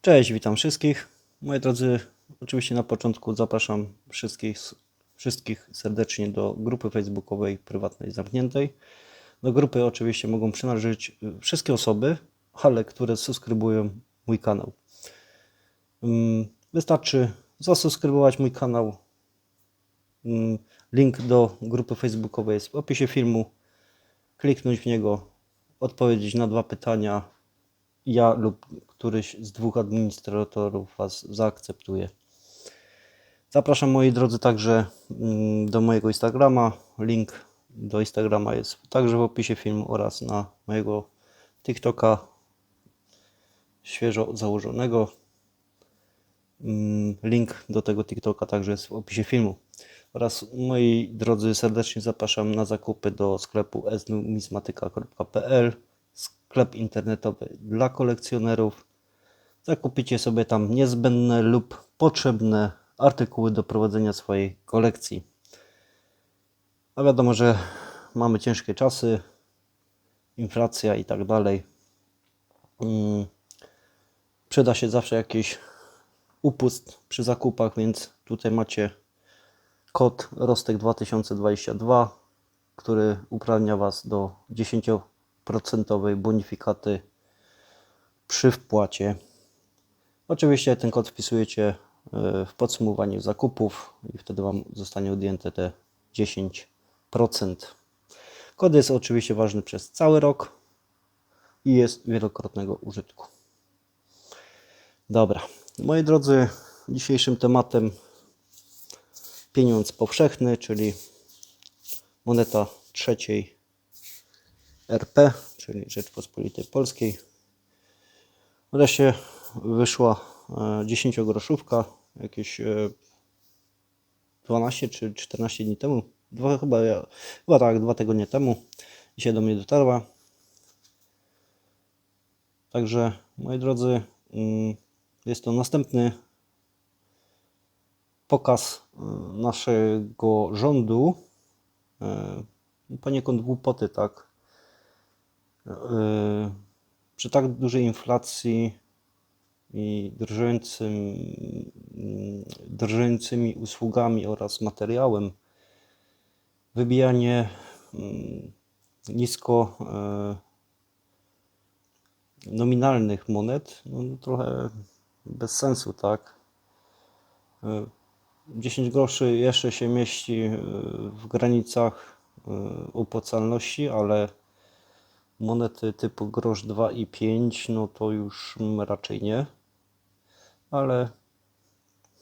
Cześć, witam wszystkich. Moi drodzy, oczywiście na początku zapraszam wszystkich, wszystkich serdecznie do grupy facebookowej prywatnej zamkniętej. Do grupy oczywiście mogą przynależeć y, wszystkie osoby, ale które subskrybują mój kanał. Ym, Wystarczy zasubskrybować mój kanał. Ym, Link do grupy facebookowej jest w opisie filmu. Kliknąć w niego, odpowiedzieć na dwa pytania, ja lub któryś z dwóch administratorów Was zaakceptuje. Zapraszam moi drodzy także mm, do mojego Instagrama. Link do Instagrama jest także w opisie filmu oraz na mojego TikToka świeżo założonego. Mm, Link do tego TikToka także jest w opisie filmu. Oraz moi drodzy serdecznie zapraszam na zakupy do sklepu esnumismatyka.pl sklep internetowy dla kolekcjonerów. Zakupicie sobie tam niezbędne lub potrzebne artykuły do prowadzenia swojej kolekcji. A wiadomo, że mamy ciężkie czasy, inflacja i tak dalej. Mm, Przyda się zawsze jakiś upust przy zakupach, więc tutaj macie kod Rostek 2022, który uprawnia Was do 10% bonifikaty przy wpłacie. Oczywiście ten kod wpisujecie e, w podsumowaniu zakupów i wtedy Wam zostanie odjęte te 10%. Kod jest oczywiście ważny przez cały rok i jest wielokrotnego użytku. Dobra, moi drodzy, dzisiejszym tematem pieniądz powszechny, czyli moneta trzeciej RP, czyli Rzeczpospolitej Polskiej. Wreszcie wyszła e, 10-groszówka, jakieś e, 12 czy 14 dni temu. Dwa, chyba, chyba tak, dwa tygodnie temu. Dzisiaj do mnie dotarła. Także, moi drodzy, mm, jest to następny pokaz e, naszego rządu. e, Poniekąd głupoty, tak? E, Przy tak dużej inflacji i drżącym, drżącymi usługami oraz materiałem, wybijanie mm, nisko e, nominalnych monet, no, trochę bez sensu, tak? E, 10 groszy jeszcze się mieści e, w granicach e, opłacalności, ale monety typu grosz 2 i 5, no to już raczej nie. Ale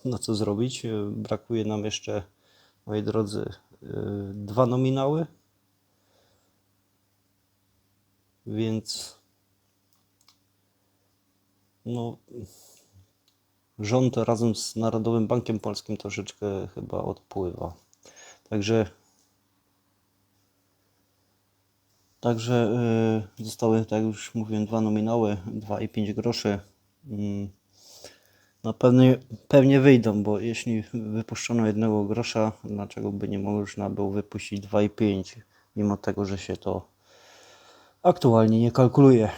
no co zrobić? E, Brakuje nam jeszcze, moi drodzy, e, dwa nominały. Więc no, rząd razem z Narodowym Bankiem Polskim troszeczkę chyba odpływa. Także Także y, zostały, tak jak już mówiłem, dwa nominały, 2 i 5 groszy. No pewnie, pewnie wyjdą, bo jeśli wypuszczono jednego grosza, dlaczego by nie można było wypuścić 2 i 5, mimo tego, że się to aktualnie nie kalkuluje.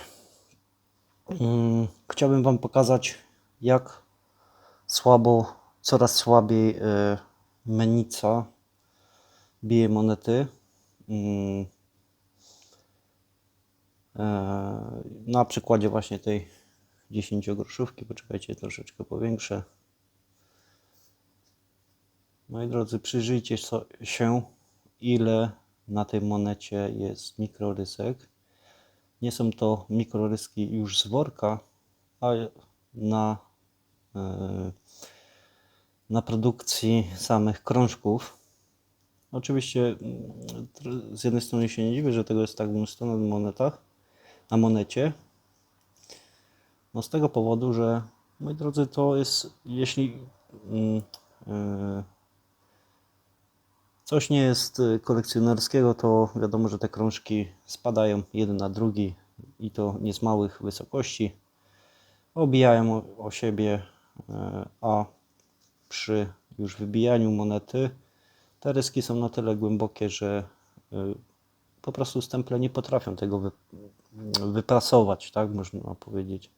Mm, Chciałbym Wam pokazać, jak słabo, coraz słabiej y, menica bije monety. Mm, e, Na przykładzie właśnie tej 10 groszówki, poczekajcie, troszeczkę powiększę. Moi drodzy, przyjrzyjcie się, ile na tej monecie jest mikrorysek. Nie są to mikroryski już z worka, ale na, e, na produkcji samych krążków. Oczywiście mm, z jednej strony się nie dziwię, że tego jest tak mnóstwo na monetach, na monecie. No z tego powodu, że moi drodzy, to jest, jeśli mm, e, coś nie jest kolekcjonerskiego, to wiadomo, że te krążki spadają jeden na drugi i to nie z małych wysokości. Obijają o, siebie, e, a przy już wybijaniu monety te ryski są na tyle głębokie, że e, po prostu stemple nie potrafią tego wy, wyprasować, tak można powiedzieć.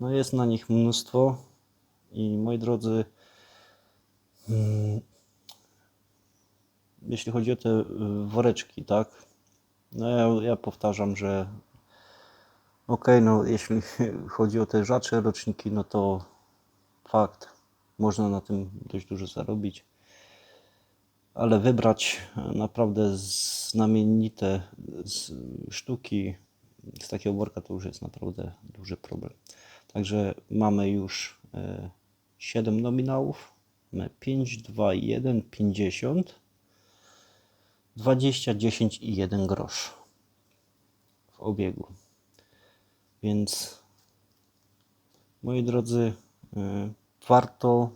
No jest na nich mnóstwo i moi drodzy, mm, jeśli chodzi o te y, woreczki, tak, no ja, ja powtarzam, że okej, no jeśli chodzi o te rzadsze roczniki, no to fakt, można na tym dość dużo zarobić, ale wybrać naprawdę znamienite z- sztuki z takiego worka to już jest naprawdę duży problem. Także mamy już e, 7 nominałów. Mamy 5, 2, 1, 50, 20, 10 i 1 grosz w obiegu. Więc moi drodzy, e, warto,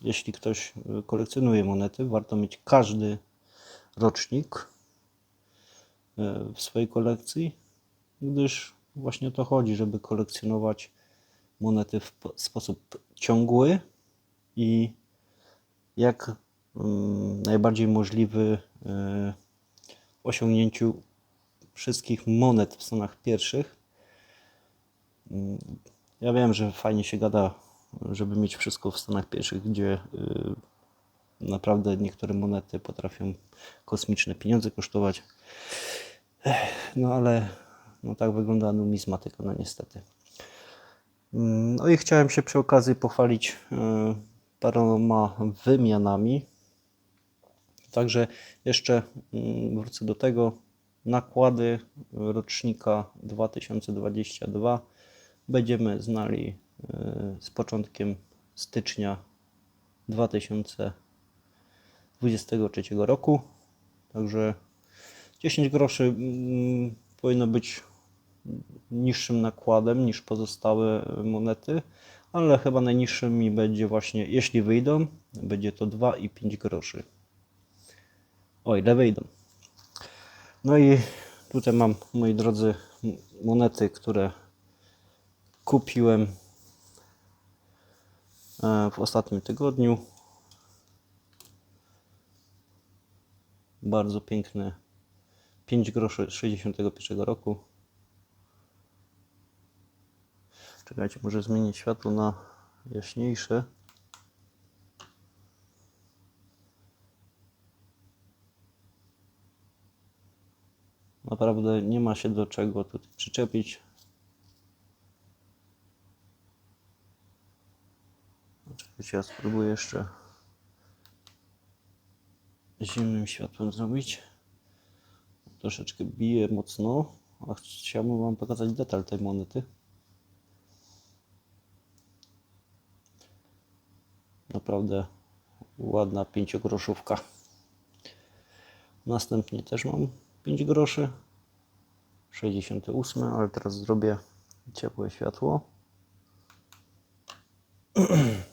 jeśli ktoś e, kolekcjonuje monety, warto mieć każdy rocznik e, w swojej kolekcji, gdyż właśnie o to chodzi, żeby kolekcjonować monety w po- sposób ciągły i jak mm, najbardziej możliwy e, w osiągnięciu wszystkich monet w Stanach pierwszych. Mm, Ja wiem, że fajnie się gada, żeby mieć wszystko w Stanach pierwszych, gdzie y, naprawdę niektóre monety potrafią kosmiczne pieniądze kosztować. No ale no tak wygląda numizmatyka, no niestety. Mm, No i chciałem się przy okazji pochwalić e, paroma wymianami. Także jeszcze mm, wrócę do tego. Nakłady rocznika 2022 będziemy znali e, z początkiem stycznia 2023 roku. Także 10 groszy mm, powinno być niższym nakładem niż pozostałe monety, ale chyba najniższym mi będzie właśnie, jeśli wyjdą, będzie to 2 i 5 groszy. O ile wyjdą. No i tutaj mam, moi drodzy, monety, które kupiłem e, w ostatnim tygodniu. Bardzo piękne 5 groszy z 61 roku. Czekajcie, może zmienić światło na jaśniejsze. Naprawdę nie ma się do czego tutaj przyczepić. Czekajcie, ja spróbuję jeszcze zimnym światłem zrobić. Troszeczkę bije mocno, a chciałbym Wam pokazać detal tej monety. Naprawdę ładna pięciogroszówka. Następnie też mam 5 groszy. 68, ale teraz zrobię ciepłe światło.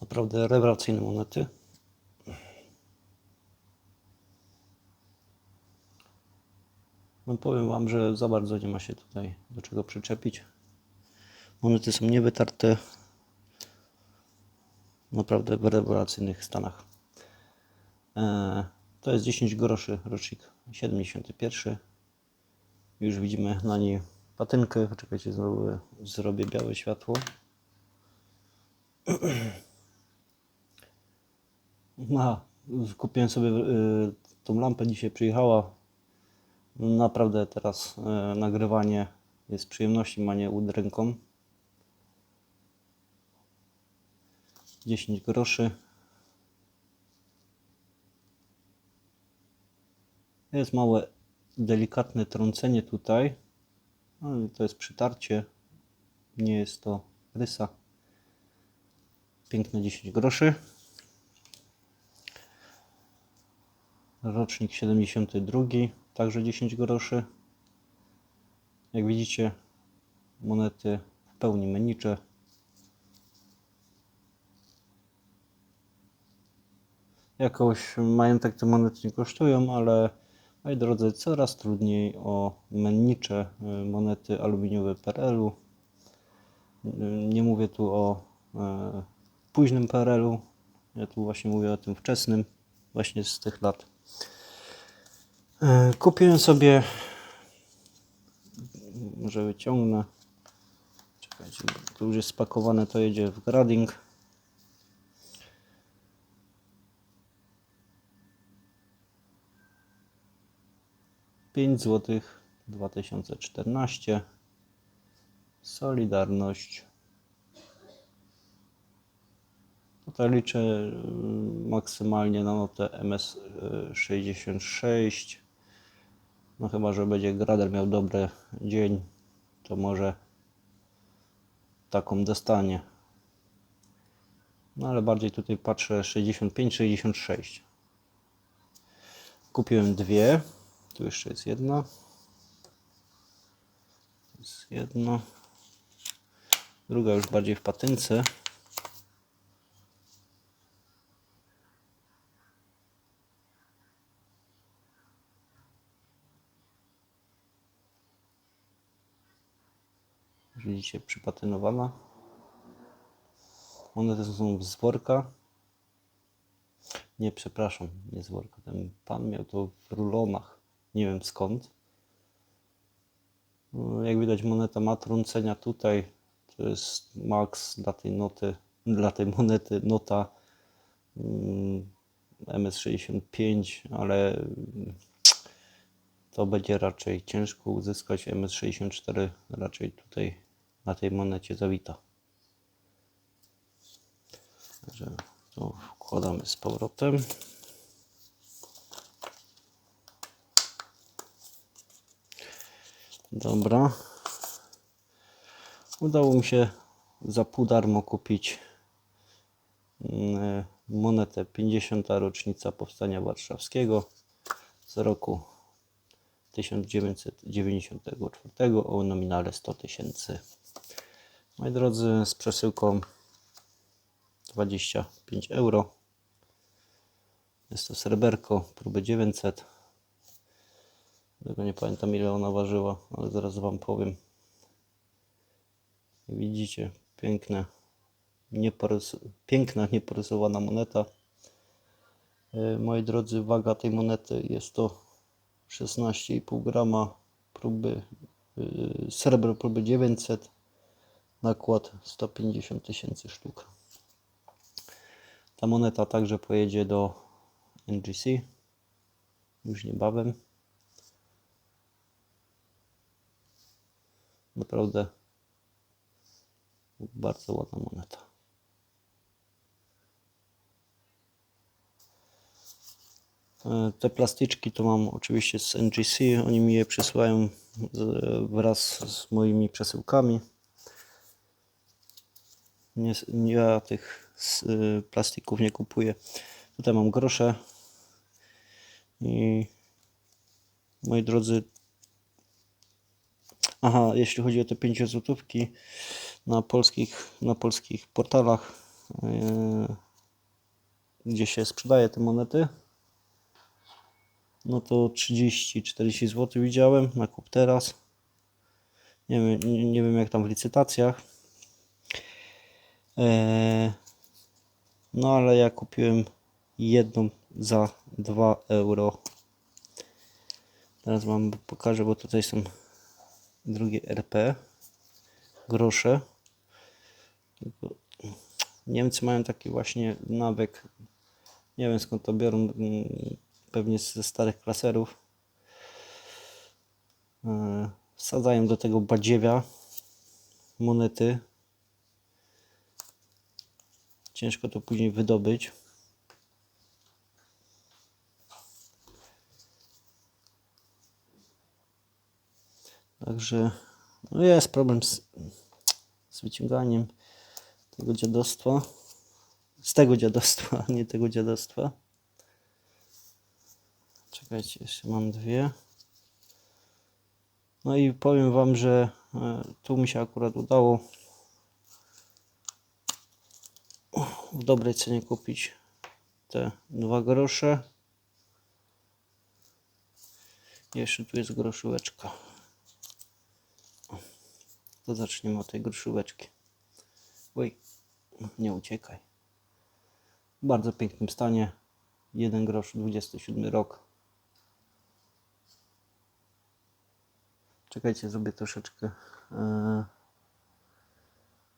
Naprawdę rewelacyjne monety. No powiem Wam, że za bardzo nie ma się tutaj do czego przyczepić. Monety są niewytarte. Naprawdę w rewelacyjnych stanach. E, to jest 10 groszy, rocznik 71. Już widzimy na niej patynkę. Czekajcie, zrobię, zrobię białe światło. No, kupiłem sobie y, tą lampę, dzisiaj przyjechała. Naprawdę teraz y, nagrywanie jest przyjemnością, a nie udręką. 10 groszy. Jest małe, delikatne trącenie tutaj. To jest przytarcie. Nie jest to rysa. Piękne 10 groszy. Rocznik 72, także 10 groszy. Jak widzicie, monety w pełni menicze. Jakoś majątek te monety nie kosztują, ale moi drodzy, coraz trudniej o mennicze y, monety aluminiowe PRL-u. Y, Nie mówię tu o e, późnym PRL-u, ja tu właśnie mówię o tym wczesnym, właśnie z tych lat. Kupiłem sobie Może wyciągnę. Czekajcie, tu już jest spakowane, to jedzie w grading. Pięć złotych 2014 Solidarność Tutaj liczę y, maksymalnie na notę MS66 no chyba, że będzie grader miał dobry dzień, to może taką dostanie. No ale bardziej tutaj patrzę 65-66. Kupiłem dwie. Tu jeszcze jest jedna. Jest jedna. Druga już bardziej w patynce. Widzicie, przypatynowana. One też są z worka. Nie, przepraszam, nie z worka. Ten pan miał to w rulonach. Nie wiem skąd. No, jak widać, moneta ma trącenia tutaj. To jest max dla tej noty, dla tej monety nota mm, MS65, ale mm, to będzie raczej ciężko uzyskać. MS64 raczej tutaj na tej monecie zawita. Także to wkładamy z powrotem. Dobra. Udało mi się za pół darmo kupić mm, monetę 50. rocznica Powstania Warszawskiego z roku 1994 o nominale 100 tysięcy. Moi drodzy, z przesyłką 25 euro. Jest to sreberko, próby 900. Tego nie pamiętam ile ona ważyła, ale zaraz Wam powiem. Widzicie, piękne, nieporys piękna, nieporysowana moneta. E, Moi drodzy, waga tej monety jest to 16,5 grama próby yy, srebro próby 900 nakład 150 tysięcy sztuk ta moneta także pojedzie do NGC już niebawem naprawdę bardzo ładna moneta E, Te plastyczki to mam oczywiście z NGC. Oni mi je przysyłają wraz z moimi przesyłkami. Nie, ja tych y, plastików nie kupuję. Tutaj mam grosze. I moi drodzy, aha, jeśli chodzi o te 5 złotówki na polskich, na polskich portalach, yy, gdzie się sprzedaje te monety, no to 30-40 zł widziałem na kup teraz. Nie wiem, nie, nie wiem jak tam w licytacjach. Eee, no ale ja kupiłem jedną za 2 euro. Teraz wam pokażę, bo tutaj są drugie RP. Grosze. Niemcy mają taki właśnie nawyk. Nie wiem skąd to biorą. Pewnie ze starych klaserów. E, Wsadzają do tego badziewia monety. Ciężko to później wydobyć. Także no jest problem z, z wyciąganiem tego dziadostwa. Z tego dziadostwa, nie tego dziadostwa. Czekajcie, jeszcze mam dwie. No i powiem Wam, że e, tu mi się akurat udało w dobrej cenie kupić te dwa grosze. Jeszcze tu jest groszóweczka. To zaczniemy od tej groszóweczki. Oj, nie uciekaj. W bardzo pięknym stanie. 1 grosz, 27 rok. Czekajcie, zrobię troszeczkę e,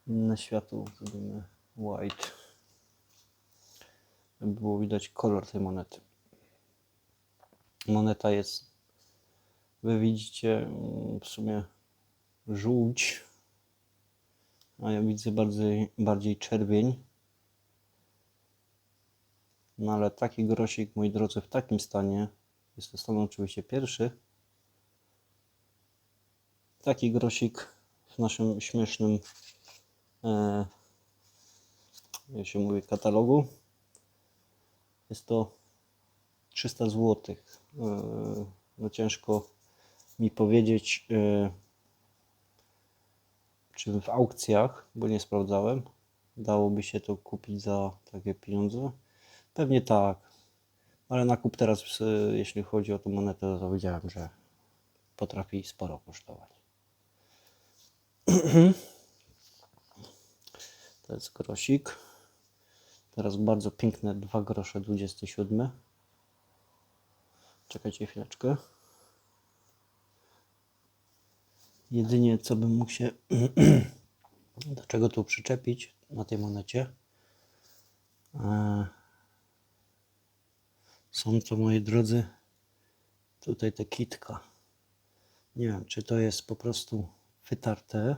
inne światło. Zrobimy white. Żeby było widać kolor tej monety. Moneta jest, wy widzicie w sumie żółć, a ja widzę bardziej, bardziej czerwień. No ale taki grosik, moi drodzy, w takim stanie, jest to stan oczywiście pierwszy, taki grosik w naszym śmiesznym, e, jak się mówi, katalogu. Jest to 300 zł. E, no ciężko mi powiedzieć, e, czy w aukcjach, bo nie sprawdzałem, dałoby się to kupić za takie pieniądze. Pewnie tak, ale nakup teraz, e, jeśli chodzi o tę monetę, to widziałem, że potrafi sporo kosztować. To jest grosik. Teraz bardzo piękne 2 grosze 27. Czekajcie chwileczkę. Jedynie co bym mógł się do czego tu przyczepić na tej monecie e, są to moi drodzy tutaj te kitka. Nie wiem, czy to jest po prostu wytarte,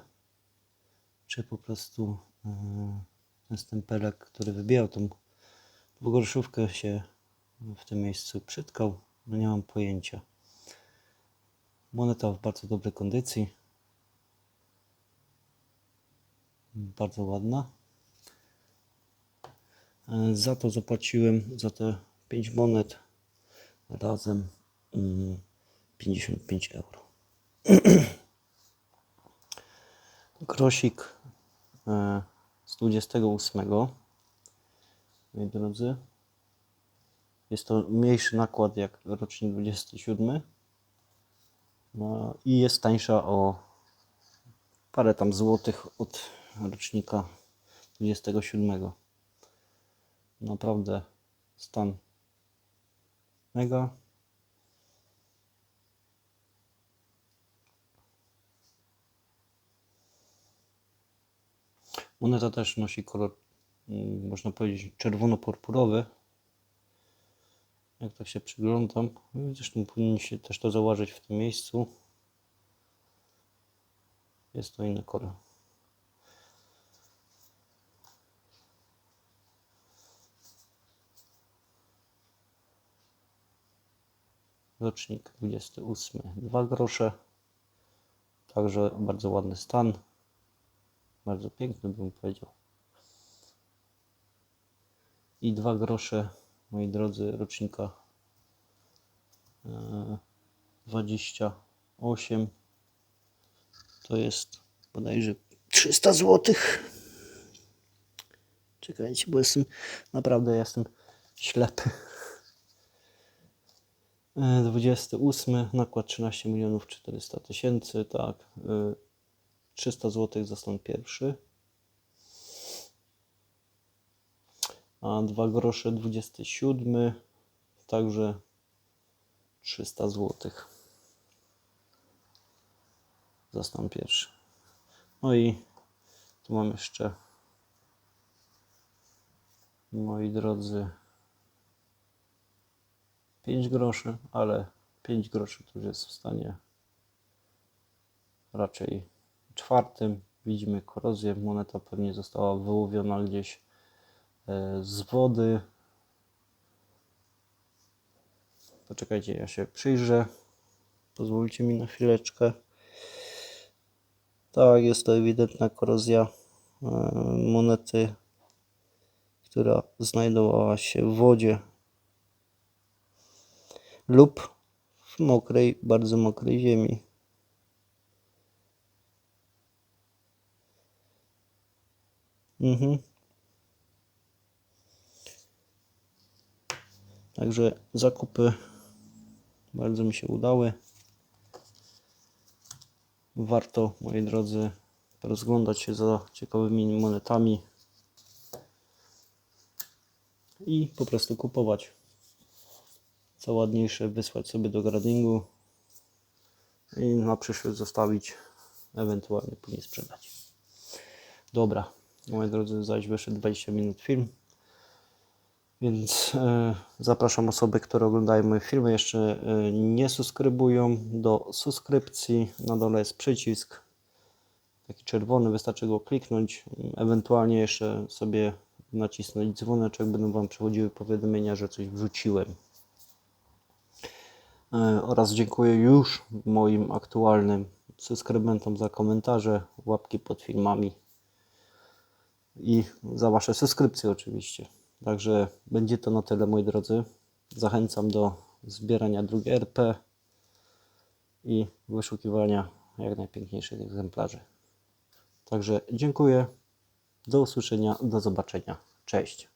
czy po prostu e, ten stempelek, który wybijał tą dwugorszówkę się w tym miejscu przytkał. No nie mam pojęcia. Moneta w bardzo dobrej kondycji. Bardzo ładna. E, Za to zapłaciłem, za te 5 monet razem mm, 55 euro. Grosik e, z 28. Moi drodzy. Jest to mniejszy nakład jak rocznik 27. No i jest tańsza o parę tam złotych od rocznika 27. Naprawdę stan mega. Moneta też nosi kolor, mm, można powiedzieć, czerwono-purpurowy. Jak tak się przyglądam, zresztą powinniście też to zauważyć w tym miejscu. Jest to inny kolor. Rocznik 28, 2 grosze. Także bardzo ładny stan. Bardzo piękny bym powiedział. I 2 grosze, moi drodzy, rocznika e, 28. To jest bodajże 300 zł. Czekajcie, bo jestem naprawdę jestem ślepy. E, 28, nakład 13 milionów 400 tysięcy, tak. e, 300 zł za stan pierwszy. A 2 grosze 27, także 300 zł za stan pierwszy. No i tu mam jeszcze, moi drodzy, 5 groszy, ale 5 groszy to już jest w stanie raczej czwartym. Widzimy korozję. Moneta pewnie została wyłowiona gdzieś e, z wody. Poczekajcie, ja się przyjrzę. Pozwólcie mi na chwileczkę. Tak, jest to ewidentna korozja e, monety, która znajdowała się w wodzie lub w mokrej, bardzo mokrej ziemi. Mhm. Także zakupy bardzo mi się udały. Warto, moi drodzy, rozglądać się za ciekawymi monetami i po prostu kupować. Co ładniejsze, wysłać sobie do gradingu i na przyszłość zostawić, ewentualnie później sprzedać. Dobra, moi drodzy, zaś wyszedł 20 minut film. Więc e, zapraszam osoby, które oglądają moje filmy, jeszcze e, nie subskrybują do subskrypcji. Na dole jest przycisk taki czerwony, wystarczy go kliknąć. Ewentualnie jeszcze sobie nacisnąć dzwoneczek, będą Wam przychodziły powiadomienia, że coś wrzuciłem. E, oraz dziękuję już moim aktualnym subskrybentom za komentarze, łapki pod filmami i za Wasze subskrypcje oczywiście. Także będzie to na tyle moi drodzy. Zachęcam do zbierania drugiej RP i wyszukiwania jak najpiękniejszych egzemplarzy. Także dziękuję. Do usłyszenia, do zobaczenia. Cześć.